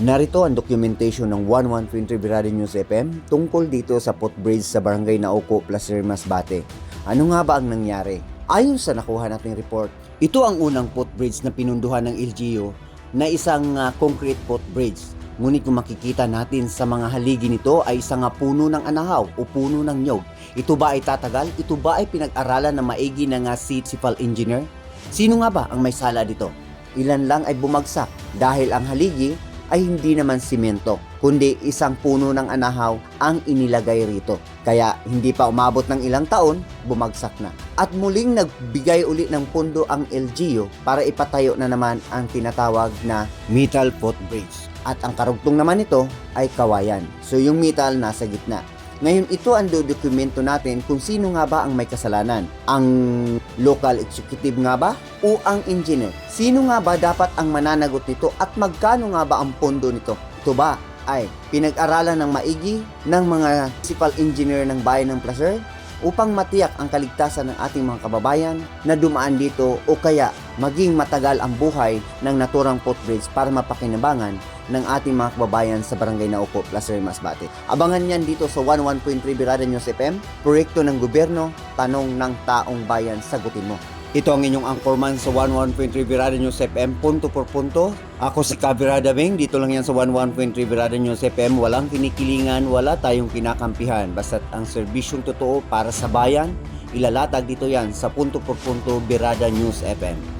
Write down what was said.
Narito ang documentation ng 1123 Birada News FM tungkol dito sa footbridge sa Barangay Nauco, Placer, Masbate. Ano nga ba ang nangyari? Ayon sa nakuha nating report, ito ang unang footbridge na pinunduhan ng LGU na isang ah, concrete footbridge. Ngunit kung makikita natin sa mga haligi nito ay isang ah, puno ng anahaw o puno ng nyog. Ito ba ay tatagal? Ito ba ay pinag-aralan ng maigi ng uh, civil engineer? Sino nga ba ang may sala dito? Ilan lang ay bumagsak dahil ang haligi ay hindi naman simento, kundi isang puno ng anahaw ang inilagay rito. Kaya hindi pa umabot ng ilang taon, bumagsak na. At muling nagbigay uli ng pundo ang LGU para ipatayo na naman ang tinatawag na metal footbridge. At ang karugtong naman nito ay kawayan. So yung metal nasa gitna. Ngayon ito ang dokumento natin kung sino nga ba ang may kasalanan. Ang local executive nga ba o ang engineer? Sino nga ba dapat ang mananagot nito at magkano nga ba ang pondo nito? Ito ba ay pinag-aralan ng maigi ng mga municipal engineer ng bayan ng Placer upang matiyak ang kaligtasan ng ating mga kababayan na dumaan dito o kaya maging matagal ang buhay ng naturang footbridge para mapakinabangan ng ating mga kababayan sa Barangay Nauco, Placer, Masbate. Abangan yan dito sa 11.3 Birada News FM, proyekto ng gobyerno, tanong ng taong bayan, sagutin mo. Ito ang inyong anchorman sa 11.3 Birada News FM, punto por punto. Ako si Kabirada Beng, dito lang yan sa 11.3 Birada News FM. Walang kinikilingan, wala tayong kinakampihan. Basta't ang serbisyong totoo para sa bayan, ilalatag dito yan sa punto por punto Birada News FM.